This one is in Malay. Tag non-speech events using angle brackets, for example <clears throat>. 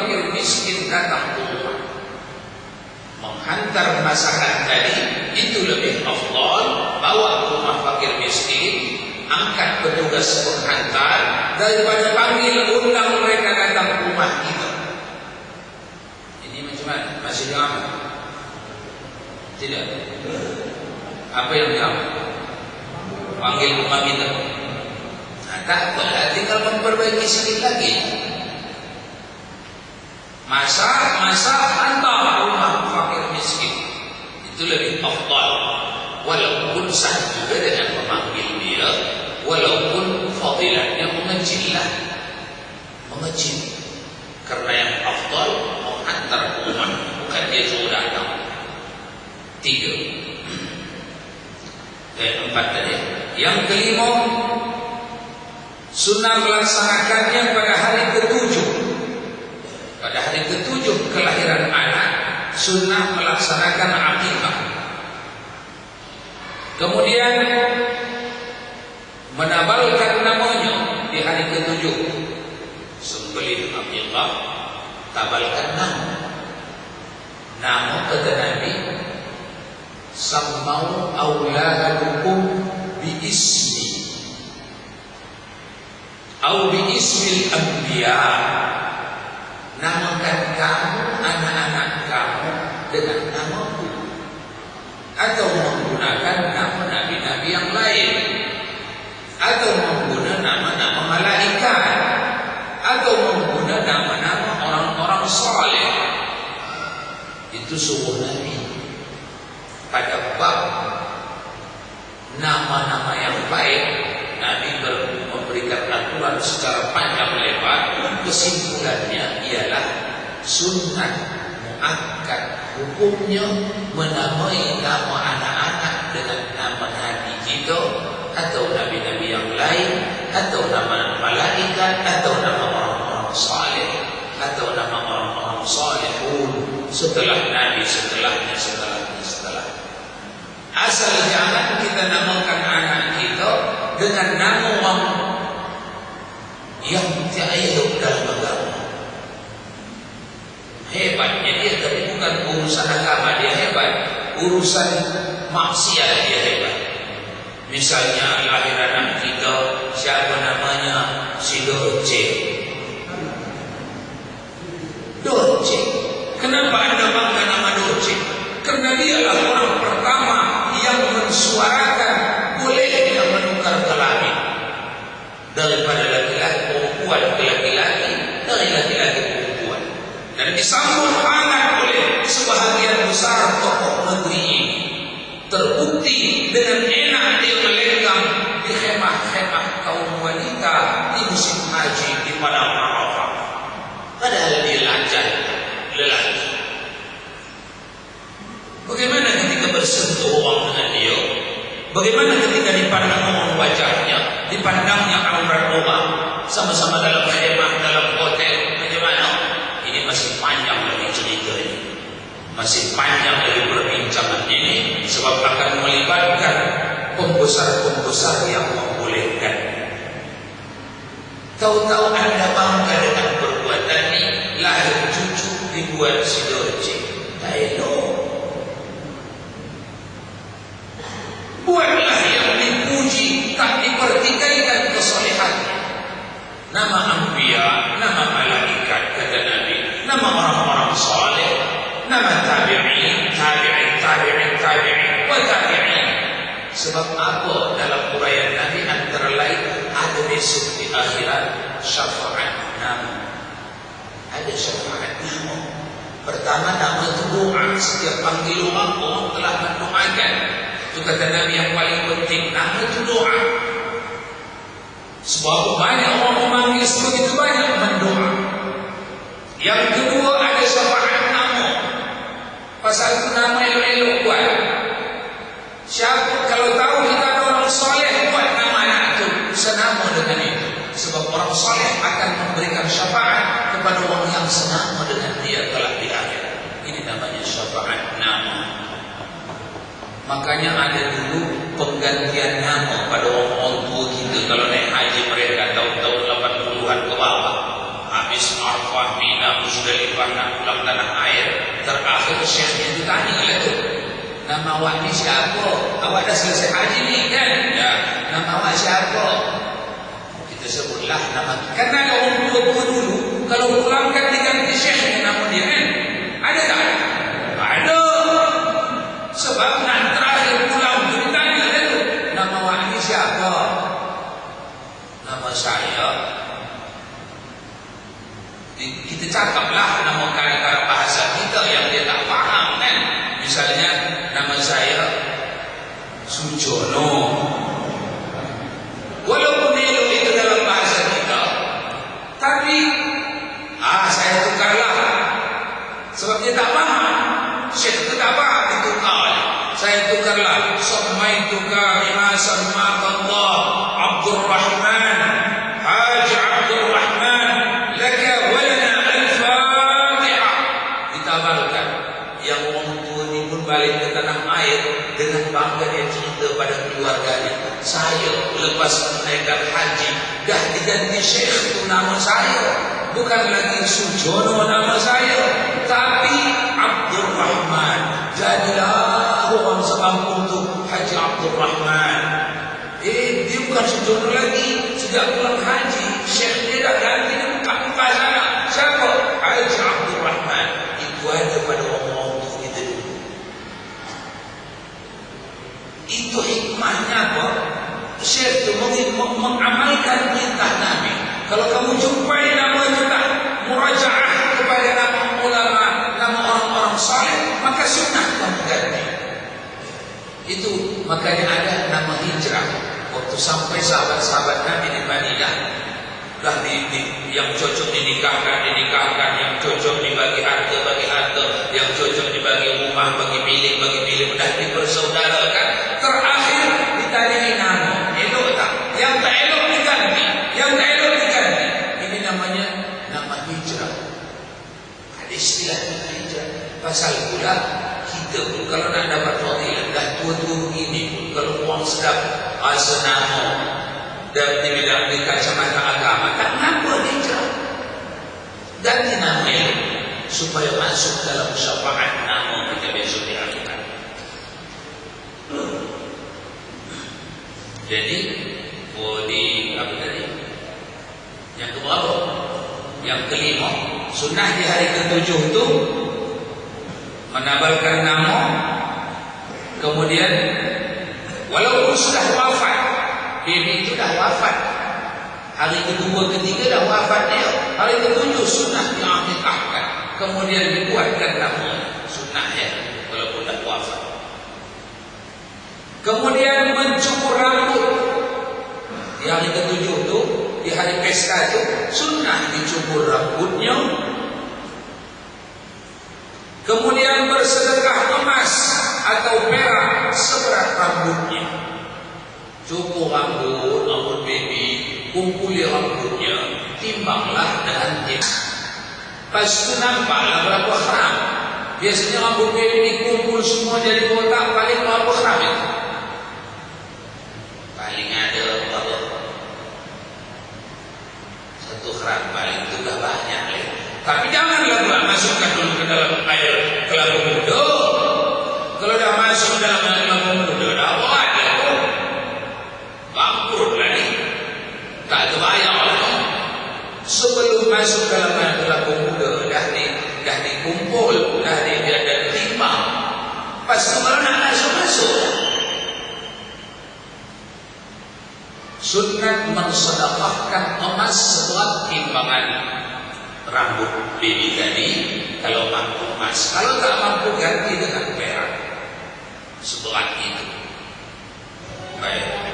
fakir miskin datang rumah. Menghantar masakan tadi itu lebih afdal bawa ke rumah fakir miskin, angkat petugas penghantar daripada panggil undang mereka datang ke rumah kita. Ini macam mana? Masih lama? Tidak. Apa yang jam? Panggil rumah kita. Nah, tak apalah, tinggal memperbaiki sedikit lagi. Masa, masa hantar rumah fakir miskin. Itu lebih afdal. Walaupun sah juga dengan memanggil dia, walaupun fadilahnya mengecillah. Mengecil. Karena yang afdal menghantar rumah, bukan dia suruh datang. Tiga. Dan <clears throat> empat tadi. Yang kelima, Sunnah melaksanakannya pada hari ketujuh ketujuh kelahiran anak Sunnah melaksanakan akikah Kemudian Menabalkan namanya Di hari ketujuh. Sembelih akikah Tabalkan nama. Nama kata Nabi Sammau awladukum Bi ismi Au bi ismil anbiya. Namakan kamu anak-anak kamu dengan namaku Atau menggunakan nama nabi-nabi yang lain Atau menggunakan nama-nama malaikat Atau menggunakan nama-nama orang-orang saleh Suruh Nabi Pada bab Nama-nama yang baik Nabi ber memberikan aturan secara panjang lebar. Kesimpulannya ialah sunat muakkad. Hukumnya menamai nama anak-anak dengan nama Nabi kita atau nabi-nabi yang lain atau nama malaikat atau nama orang-orang saleh atau nama orang-orang salihun. Setelah Nabi setelahnya setelahnya setelah asal jangan kita namakan anak kita dengan nama yang tidak hidup dalam agama. Hebatnya dia tapi bukan urusan agama dia hebat, urusan maksiat dia hebat. Misalnya lahir anak kita siapa namanya si Dorce. Dorce. Kenapa anda bangga nama Dorce? Adalah orang pertama yang mensuarakan bolehnya menukar kelamin daripada laki-laki perempuan ke laki-laki dari laki-laki perempuan. Dan disambut hangat oleh sebahagian besar tokoh negeri ini. Terbukti dengan enak dia melenggang di khemah-khemah kaum wanita di musim haji di padang Arafah padahal dia lancar lelaki bagaimana ketika bersentuh orang dengan dia bagaimana ketika dipandang orang wajahnya dipandangnya aurat orang sama-sama dalam khemah dalam hotel bagaimana? Ini masih panjang lagi cerita ini masih panjang lagi perbincangan ini sebab akan melibatkan pembesar-pembesar yang membolehkan. Tahu-tahu anda bangga dengan perbuatan ini lahir cucu dibuat tak buatlah yang dipuji tak dipertikaikan kesolehannya nama anbiya nama malaikat kata Nabi. Nama orang-orang saleh nama tabi'in tabi'in tabi'in tabi'in wa tabi'in. Sebab apa dalam uraian Nabi antara lain ada besok di akhirat syafaat nama. Ada syafaat nama. Pertama nama itu doa. Setiap panggil orang telah mendoakan itu kata Nabi yang paling penting. Nama itu doa. Sebab banyak orang memanggil sebegitu banyak mendoa yang kedua ada syafaat nama. Pasal itu nama elok-elok buat Makanya ada dulu penggantian nama pada orang-orang tua kita kalau naik haji mereka tahun-tahun 80-an ke bawah. Habis Arfah, Mina, Musdalifah nak pulang tanah air, terakhir syekhnya itu tanya lah tu. Nama awak ni siapa? Awak dah selesai haji ni kan? Ya. Nama awak siapa? Kita sebutlah nama kita. Karena ada orang tua-tua dulu, kalau pulangkan diganti Syekh dengan nama dia kan? Ada tak? Ada. Sebab nak cakaplah nama kata bahasa kita yang dia tak faham kan? Misalnya nama saya Sujono. Walaupun dia itu dalam bahasa kita tapi ah saya tukarlah. Sebab dia tak faham. Syekh itu tak faham ditukar saya tukarlah. Samai tukar. Ima Allah Abdul Rahman Haji Abdul Rahman Laka walana al-Fatihah Ditabarkan Yang orang tua ni pun balik ke tanah air Dengan bangga dia cerita pada keluarganya Saya lepas menaikkan haji Dah diganti syekh itu nama saya. Bukan lagi Sujono nama saya Tapi Abdul Rahman Jadilah orang sekampung tu Haji Abdul Rahman Eh, dia bukan Sujono lagi. Sejak pulang haji Syekh dia dah ganti dia buka muka sana Siapa? Haji Abdul Rahman Itu ada pada orang-orang tu kita dulu Itu hikmahnya apa? Syekh itu meng mengamalkan perintah Nabi Kalau kamu jumpai nama itu tak Murajaah kepada nama ulama Nama orang-orang salih Maka sunnah kamu ganti Itu makanya ada nama hijrah Waktu sampai sahabat-sahabat Nabi di Madinah Dah di, di, yang cocok dinikahkan, dinikahkan Yang cocok dibagi harta, bagi harta Yang cocok dibagi rumah, bagi milik, bagi milik Dah dipersaudarakan Terakhir ditanyai nama Elok tak? Yang tak elok diganti Yang tak elok diganti Ini namanya nama hijrah Ada istilah hijrah Pasal pula kita pun kalau nak dapat fadilah dah tua-tua begini pun kalau orang rasa nama dan di bidang di kacamata agama. Tak hijrah ganti nama ini supaya masuk dalam syafaat nama kita besok di akhirat. Jadi di apa tadi? Yang keberapa? Yang kelima sunnah di hari ketujuh itu menabalkan nama kemudian walaupun sudah wafat. Baby itu dah wafat. Hari kedua ketiga dah wafat dia. Hari ketujuh sunnah diakikahkan kemudian dibuatkan nama sunnah ya walaupun dah wafat. Kemudian mencukur rambut. Di hari ketujuh tu di hari pesta tu sunnah dicukur rambutnya. Kemudian bersedekah emas atau perak seberat rambutnya. Cukup rambut, rambut baby, kumpuli rambutnya, timbanglah dengan dia. Pas itu nampaklah berapa gram. Biasanya rambut baby dikumpul semua jadi kotak, paling berapa gram itu? Paling ada berapa? Satu gram, paling itu dah banyak. Ya. Tapi janganlah buat masukkan dulu ke dalam air kelapa muda. Kalau dah masuk dalam air kelapa muda, dah buat dia tu. Bangkrut lah ni. Tak terbayar lah tu. Sebelum masuk dalam air kelapa muda, dah di, dah dikumpul, dah di, dia dah ditimbang. Pas tu kalau nak masuk-masuk lah. Sunat mensedekahkan emas seberat timbangan. Rambut baby tadi kalau mampu emas. Kalau tak mampu ganti dengan perak. Seberat itu. Baik